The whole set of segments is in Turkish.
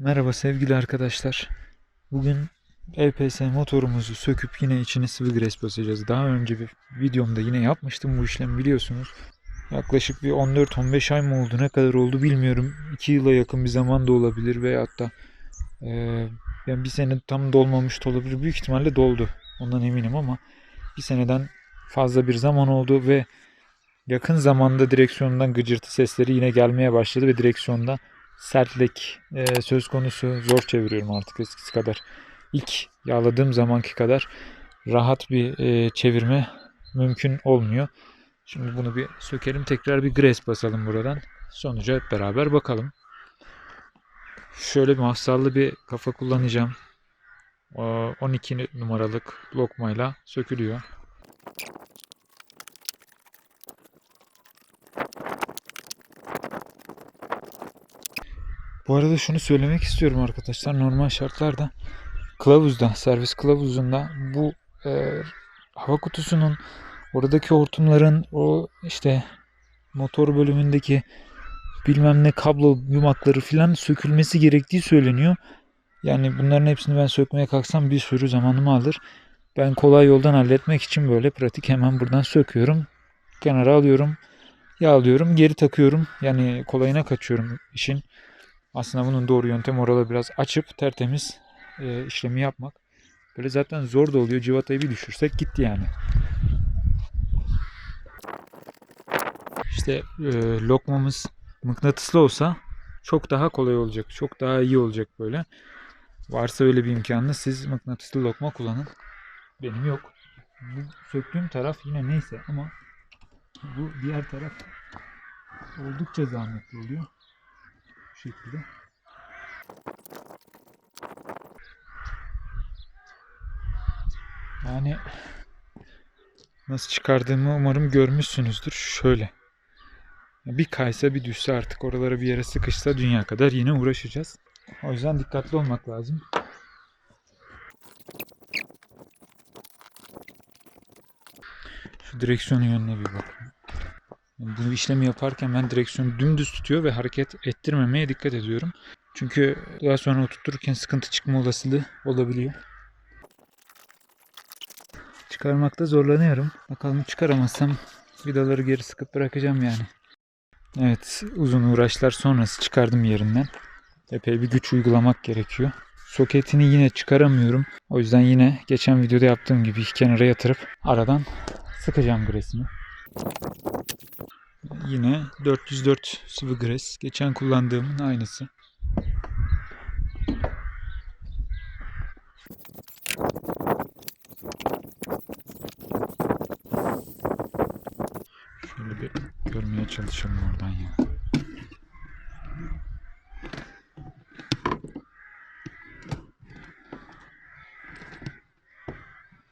Merhaba sevgili arkadaşlar. Bugün LPS motorumuzu söküp yine içine sıvı gres basacağız. Daha önce bir videomda yine yapmıştım bu işlemi biliyorsunuz. Yaklaşık bir 14-15 ay mı oldu ne kadar oldu bilmiyorum. 2 yıla yakın bir zaman da olabilir veyahut da eee, yani bir sene tam dolmamış da olabilir. Büyük ihtimalle doldu. Ondan eminim ama bir seneden fazla bir zaman oldu ve yakın zamanda direksiyondan gıcırtı sesleri yine gelmeye başladı ve direksiyonda sertlik e, söz konusu zor çeviriyorum artık eskisi kadar. İlk yağladığım zamanki kadar rahat bir e, çevirme mümkün olmuyor. Şimdi bunu bir sökelim tekrar bir gres basalım buradan. Sonuca hep beraber bakalım. Şöyle bir mafsallı bir kafa kullanacağım. O 12 numaralık lokmayla sökülüyor. Bu arada şunu söylemek istiyorum arkadaşlar. Normal şartlarda kılavuzda, servis kılavuzunda bu e, hava kutusunun oradaki hortumların o işte motor bölümündeki bilmem ne kablo yumakları filan sökülmesi gerektiği söyleniyor. Yani bunların hepsini ben sökmeye kalksam bir sürü zamanımı alır. Ben kolay yoldan halletmek için böyle pratik hemen buradan söküyorum. Kenara alıyorum. Yağlıyorum. Geri takıyorum. Yani kolayına kaçıyorum işin. Aslında bunun doğru yöntem oraları biraz açıp tertemiz e, işlemi yapmak. Böyle zaten zor da oluyor. Civatayı bir düşürsek gitti yani. İşte e, lokmamız mıknatıslı olsa çok daha kolay olacak. Çok daha iyi olacak böyle. Varsa öyle bir imkanınız siz mıknatıslı lokma kullanın. Benim yok. Bu söktüğüm taraf yine neyse ama bu diğer taraf oldukça zahmetli oluyor. Şekilde. Yani nasıl çıkardığımı umarım görmüşsünüzdür. Şöyle. Bir kaysa bir düşse artık oralara bir yere sıkışsa dünya kadar yine uğraşacağız. O yüzden dikkatli olmak lazım. Şu direksiyonun yönüne bir bakın. Yani bu işlemi yaparken ben direksiyonu dümdüz tutuyor ve hareket ettirmemeye dikkat ediyorum. Çünkü daha sonra oturturken sıkıntı çıkma olasılığı olabiliyor. Çıkarmakta zorlanıyorum. Bakalım çıkaramazsam vidaları geri sıkıp bırakacağım yani. Evet uzun uğraşlar sonrası çıkardım yerinden. Epey bir güç uygulamak gerekiyor. Soketini yine çıkaramıyorum. O yüzden yine geçen videoda yaptığım gibi kenara yatırıp aradan sıkacağım gresini. Yine 404 sıvı gres. Geçen kullandığımın aynısı. Şöyle bir görmeye çalışalım oradan ya.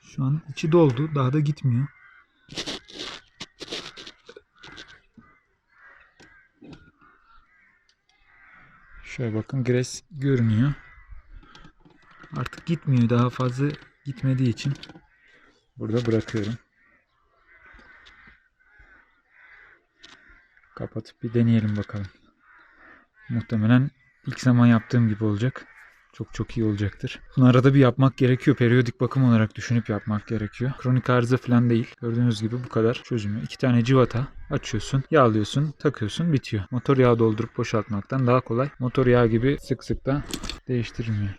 Şu an içi doldu. Daha da gitmiyor. Şöyle bakın gres görünüyor. Artık gitmiyor. Daha fazla gitmediği için burada bırakıyorum. Kapatıp bir deneyelim bakalım. Muhtemelen ilk zaman yaptığım gibi olacak. Çok çok iyi olacaktır. Bunu arada bir yapmak gerekiyor. Periyodik bakım olarak düşünüp yapmak gerekiyor. Kronik arıza falan değil. Gördüğünüz gibi bu kadar çözümü. İki tane civata açıyorsun, yağlıyorsun, takıyorsun, bitiyor. Motor yağı doldurup boşaltmaktan daha kolay. Motor yağı gibi sık sık da değiştirilmiyor.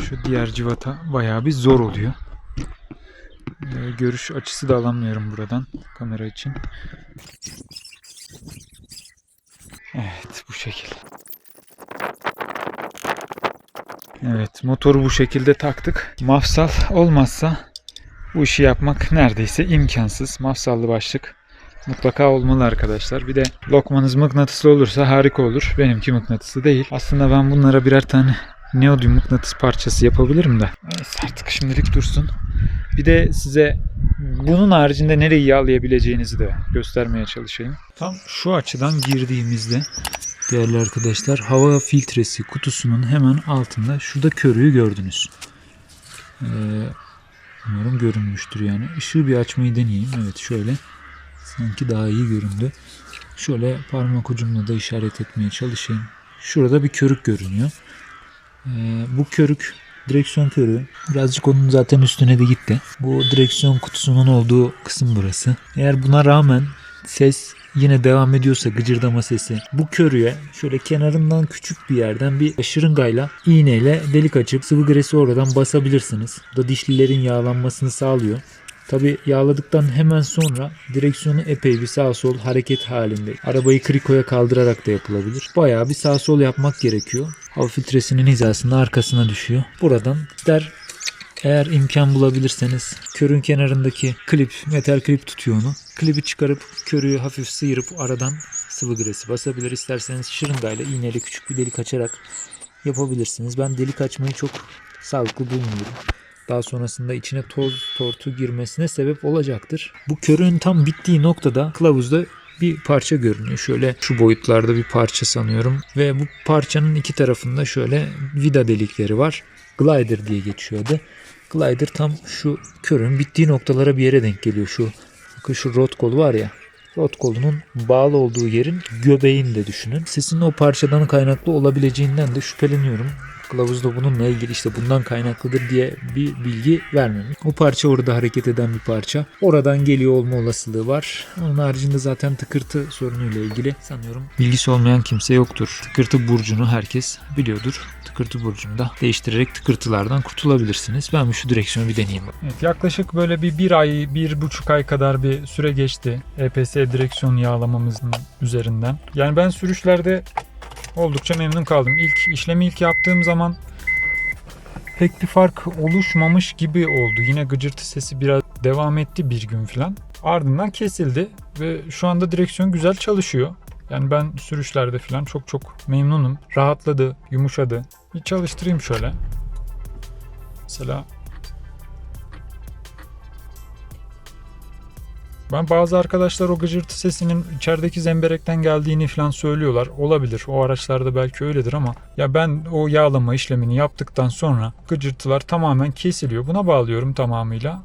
Şu diğer civata bayağı bir zor oluyor. Ee, görüş açısı da alamıyorum buradan kamera için. Evet bu şekil. Evet motoru bu şekilde taktık. Mafsal olmazsa bu işi yapmak neredeyse imkansız. Mafsallı başlık mutlaka olmalı arkadaşlar. Bir de lokmanız mıknatıslı olursa harika olur. Benimki mıknatıslı değil. Aslında ben bunlara birer tane neodyum mıknatıs parçası yapabilirim de. Neyse artık şimdilik dursun. Bir de size bunun haricinde nereyi yağlayabileceğinizi de göstermeye çalışayım. Tam şu açıdan girdiğimizde değerli arkadaşlar hava filtresi kutusunun hemen altında şurada körüğü gördünüz. Ee, umarım görünmüştür yani. Işığı bir açmayı deneyeyim. Evet şöyle. Sanki daha iyi göründü. Şöyle parmak ucumla da işaret etmeye çalışayım. Şurada bir körük görünüyor. Ee, bu körük direksiyon körüğü. Birazcık onun zaten üstüne de gitti. Bu direksiyon kutusunun olduğu kısım burası. Eğer buna rağmen ses yine devam ediyorsa gıcırdama sesi bu körüye şöyle kenarından küçük bir yerden bir şırıngayla iğneyle delik açıp sıvı gresi oradan basabilirsiniz. Bu da dişlilerin yağlanmasını sağlıyor. Tabi yağladıktan hemen sonra direksiyonu epey bir sağ sol hareket halinde. Arabayı krikoya kaldırarak da yapılabilir. Bayağı bir sağ sol yapmak gerekiyor. Hava filtresinin hizasında arkasına düşüyor. Buradan ister eğer imkan bulabilirseniz körün kenarındaki klip, metal klip tutuyor onu. Klibi çıkarıp körüğü hafif sıyırıp aradan sıvı gresi basabilir. İsterseniz şırıngayla iğneyle küçük bir delik açarak yapabilirsiniz. Ben delik açmayı çok sağlıklı bulmuyorum. Daha sonrasında içine toz tortu girmesine sebep olacaktır. Bu körüğün tam bittiği noktada kılavuzda bir parça görünüyor. Şöyle şu boyutlarda bir parça sanıyorum. Ve bu parçanın iki tarafında şöyle vida delikleri var. Glider diye geçiyor adı. Glider tam şu körün bittiği noktalara bir yere denk geliyor. Şu bakın şu rot kolu var ya. Rot kolunun bağlı olduğu yerin göbeğini de düşünün. Sesin o parçadan kaynaklı olabileceğinden de şüpheleniyorum. Kılavuzda bununla ilgili işte bundan kaynaklıdır diye bir bilgi vermemiş. O parça orada hareket eden bir parça. Oradan geliyor olma olasılığı var. Onun haricinde zaten tıkırtı sorunuyla ilgili sanıyorum bilgisi olmayan kimse yoktur. Tıkırtı burcunu herkes biliyordur. Tıkırtı burcunu da değiştirerek tıkırtılardan kurtulabilirsiniz. Ben şu direksiyonu bir deneyeyim. Evet, yaklaşık böyle bir, bir ay, bir buçuk ay kadar bir süre geçti EPS direksiyon yağlamamızın üzerinden. Yani ben sürüşlerde oldukça memnun kaldım. İlk işlemi ilk yaptığım zaman pek bir fark oluşmamış gibi oldu. Yine gıcırtı sesi biraz devam etti bir gün falan. Ardından kesildi ve şu anda direksiyon güzel çalışıyor. Yani ben sürüşlerde falan çok çok memnunum. Rahatladı, yumuşadı. Bir çalıştırayım şöyle. Mesela Ben bazı arkadaşlar o gıcırtı sesinin içerideki zemberekten geldiğini falan söylüyorlar. Olabilir. O araçlarda belki öyledir ama ya ben o yağlama işlemini yaptıktan sonra gıcırtılar tamamen kesiliyor. Buna bağlıyorum tamamıyla.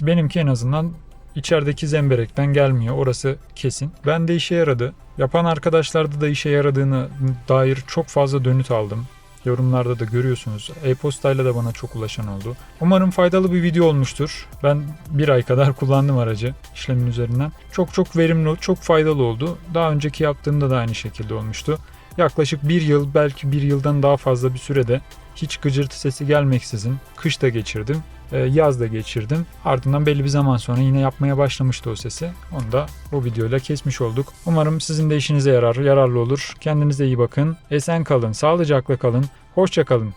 Benimki en azından içerideki zemberekten gelmiyor. Orası kesin. Ben de işe yaradı. Yapan arkadaşlarda da işe yaradığını dair çok fazla dönüt aldım. Yorumlarda da görüyorsunuz. E-postayla da bana çok ulaşan oldu. Umarım faydalı bir video olmuştur. Ben bir ay kadar kullandım aracı işlemin üzerinden. Çok çok verimli, çok faydalı oldu. Daha önceki yaptığımda da aynı şekilde olmuştu. Yaklaşık bir yıl, belki bir yıldan daha fazla bir sürede hiç gıcırtı sesi gelmeksizin kış da geçirdim, yaz da geçirdim. Ardından belli bir zaman sonra yine yapmaya başlamıştı o sesi. Onu da bu videoyla kesmiş olduk. Umarım sizin de işinize yarar, yararlı olur. Kendinize iyi bakın. Esen kalın, sağlıcakla kalın. Hoşça kalın.